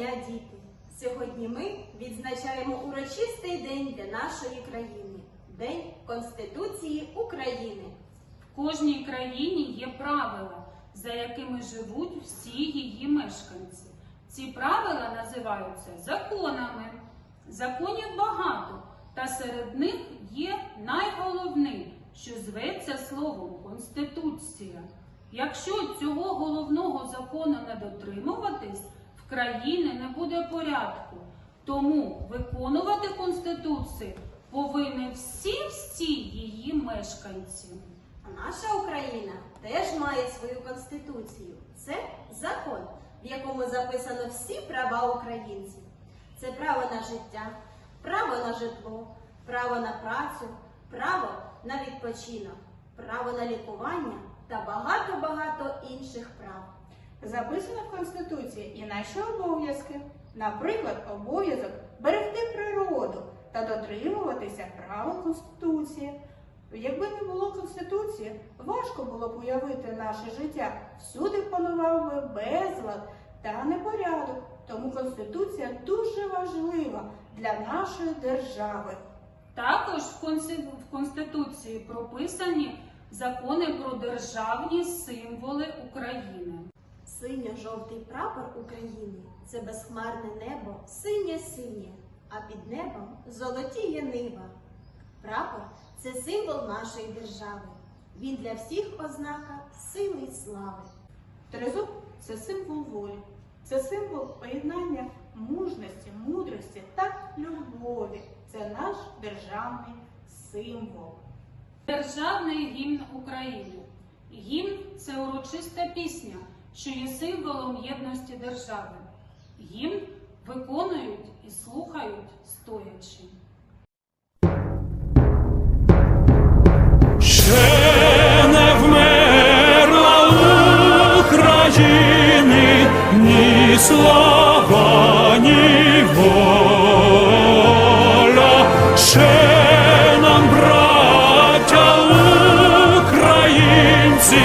дня, діти! Сьогодні ми відзначаємо урочистий день для нашої країни День Конституції України. В кожній країні є правила, за якими живуть всі її мешканці. Ці правила називаються законами. Законів багато, та серед них є найголовний, що зветься словом Конституція. Якщо цього головного закону не дотримуватись, в країні не буде порядку. Тому виконувати Конституцію повинні всі-всі її мешканці. А наша Україна теж має свою конституцію. Це закон, в якому записано всі права українців. Це право на життя, право на житло, право на працю, право на відпочинок, право на лікування та багато-багато. Записано в Конституції і наші обов'язки. Наприклад, обов'язок берегти природу та дотримуватися правил Конституції. Якби не було Конституції, важко було б уявити наше життя. Всюди панував би безлад та непорядок. Тому Конституція дуже важлива для нашої держави. Також в Конституції прописані закони про державні символи України. Синьо-жовтий прапор України це безхмарне небо, синє-синє, а під небом золотіє нива. Прапор це символ нашої держави. Він для всіх ознака сили й слави. Тризуб це символ волі, це символ поєднання мужності, мудрості та любові. Це наш державний символ. Державний гімн України. Гімн це урочиста пісня, що є символом єдності держави. Гімн виконують і слухають стоячи. Ще не вмерла ні слава, ні воля. Ще нам, браття українці,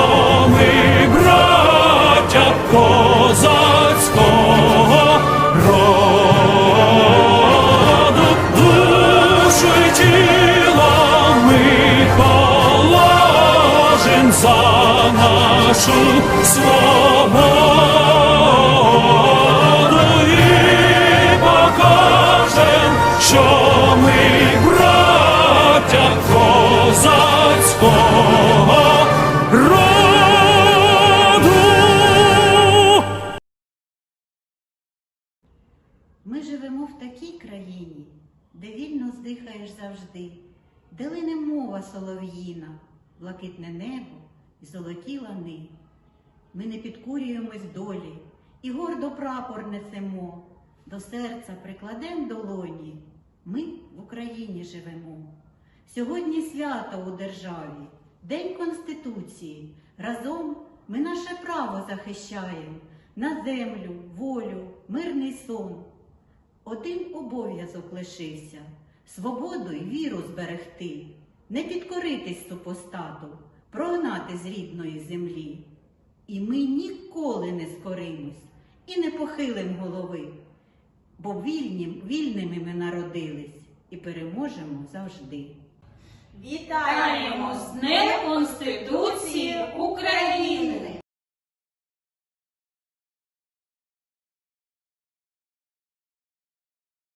положим за нашу свободу і покажем, що ми браття козацького роду. Ми живемо в такій країні, де вільно здихаєш завжди, де лине мова солов'їна, блакитне небо і золоті лани. Ми не підкурюємось долі і гордо прапор несемо, до серця прикладем долоні. Ми в Україні живемо. Сьогодні свято у державі, День Конституції. Разом ми наше право захищаємо на землю, волю, мирний сон. Один обов'язок лишився свободу й віру зберегти, не підкоритись супостату, прогнати з рідної землі. І ми ніколи не скоримось і не похилим голови, бо вільнім, вільними ми народились і переможемо завжди. Вітаємо з України!